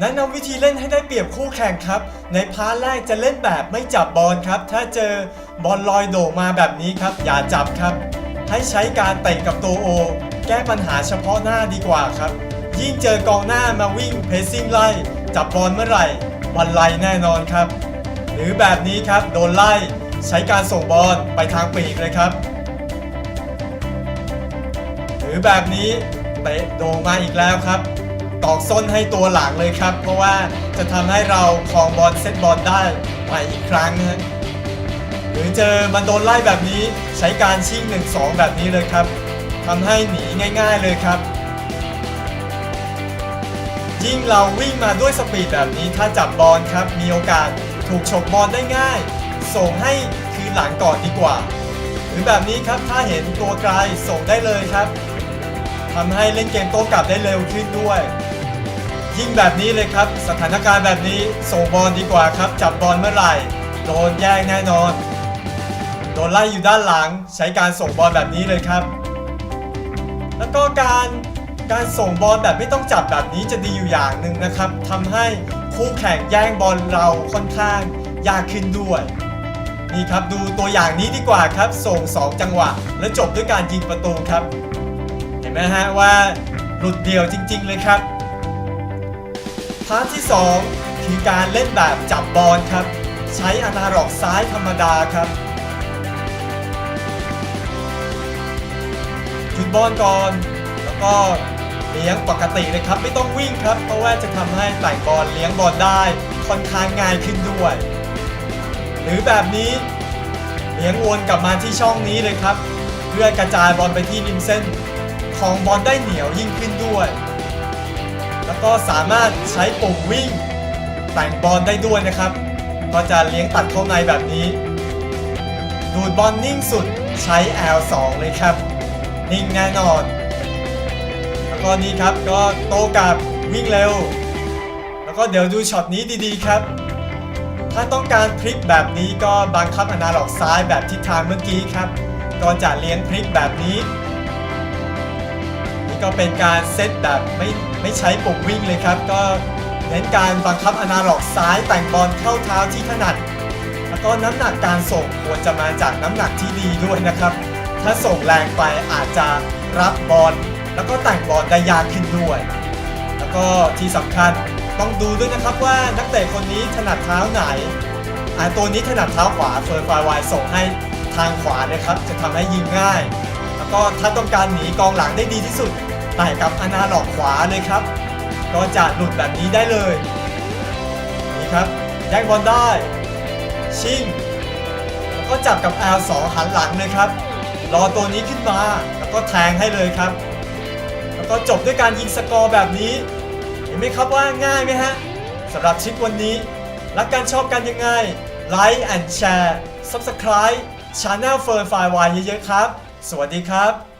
แนะนำวิธีเล่นให้ได้เปรียบคู่แข่งครับ ในพาร์ทแรกจะเล่นแบบไม่จับบอลครับ ถ้าเจอบอลลอยโด่งมาแบบนี้ครับ อย่าจับครับ ให้ใช้การเตะกับตัวโอ แก้ปัญหาเฉพาะหน้าดีกว่าครับ ยิ่งเจอกองหน้ามาวิ่งเพรสซิ่งไล่ จับบอลเมื่อไหร่วันไล่แน่นอนครับ หรือแบบนี้ครับโดนไล่ ใช้การส่งบอลไปทางปีกเลยครับ หรือแบบนี้เตะโด่งมาอีกแล้วครับ ตอกส้นให้ตัวหลังเลยครับ เพราะว่าจะทำให้เราครองบอลเซตบอลได้ใหม่อีกครั้งนะหรือเจอมันโดนไล่แบบนี้ใช้การชิ่ง1-2 แบบนี้เลยครับทำให้หนีง่าย ๆเลยครับ ยิ่งเราวิ่งมาด้วยสปีดแบบนี้ถ้าจับบอลครับ มีโอกาสถูกฉกบอลได้ง่าย ส่งให้คืนหลังก่อนดีกว่า หรือแบบนี้ครับถ้าเห็นตัวไกลส่งได้เลยครับทำให้เล่นเกมโต้กลับได้เร็วขึ้นด้วย ยิ่งแบบนี้เลยครับ สถานการณ์แบบนี้ส่งบอลดีกว่าครับ จับบอลเมื่อไหร่ โดนแย่งแน่นอน โดนไล่อยู่ด้านหลัง ใช้การส่งบอลแบบนี้เลยครับ แล้วก็การการส่งบอลแบบไม่ต้องจับแบบนี้จะดีอยู่อย่างหนึ่งนะครับทำให้คู่แข่งแย่งบอลเราค่อนข้างยากขึ้นด้วย นี่ครับดูตัวอย่างนี้ดีกว่าครับ ส่ง 2 จังหวะ แล้วจบด้วยการยิงประตูครับ เห็นไหมฮะว่าหลุดเดียวจริง ๆ เลยครับ พาร์ทที่ 2 คือการเล่นแบบจับบอลครับ ใช้อนาล็อกซ้ายธรรมดาครับจุดบอลก่อน แล้วก็เลี้ยงปกติเลยครับ ไม่ต้องวิ่งครับ เพราะว่าจะทำให้แต่งบอลเลี้ยงบอลได้ค่อนข้างง่ายขึ้นด้วย หรือแบบนี้เลี้ยงวนกลับมาที่ช่องนี้เลยครับ เพื่อกระจายบอลไปที่ริมเส้น ของบอลได้เหนียวยิ่งขึ้นด้วย แล้วก็สามารถใช้ปุ่มวิ่งแต่งบอลได้ด้วยนะครับ ก็จะเลี้ยงตัดเข้าในแบบนี้ ดูดบอลนิ่งสุดใช้ L2 เลยครับ นิ่งแน่นอน แล้วก็นี้ครับก็โตกลับวิ่งเร็ว แล้วก็เดี๋ยวดูช็อตนี้ดีๆครับ ถ้าต้องการพลิกแบบนี้ก็บังคับอนาล็อกซ้ายแบบทิศทางเมื่อกี้ครับก็จะเลี้ยงพลิกแบบนี้ นี่ก็เป็นการเซตแบบไม่ ไม่ใช้ปุ่มวิ่งเลยครับ ก็เน้นการบังคับอนาล็อกซ้ายแต่งบอลเข้าเท้าที่ถนัด แล้วก็น้ำหนักการส่งควรจะมาจากน้ำหนักที่ดีด้วยนะครับ ถ้าส่งแรงไปอาจจะรับบอลแล้วก็แต่งบอลได้ยากขึ้นด้วย แล้วก็ที่สำคัญต้องดูด้วยนะครับว่านักเตะคนนี้ถนัดเท้าไหนอ่าตัวนี้ถนัดเท้าขวาเฟิร์นไฟวายส่งให้ทางขวานะครับ จะทำให้ยิงง่าย แล้วก็ถ้าต้องการหนีกองหลังได้ดีที่สุด แต่กับอนาล็อกขวาเลยครับ ก็จะหลุดแบบนี้ได้เลย นี่ครับแย่งบอลได้ ชิงแล้วก็จับกับ L2 หันหลังเลยครับ รอตัวนี้ขึ้นมาแล้วก็แทงให้เลยครับ แล้วก็จบด้วยการยิงสกอร์แบบนี้ เห็นไหมครับว่าง่ายไหมฮะสำหรับชิปวันนี้ รักการชอบกันยังไงไลค์ and แชร์ Subscribe Channel f i r n f i r e เยอะๆครับ สวัสดีครับ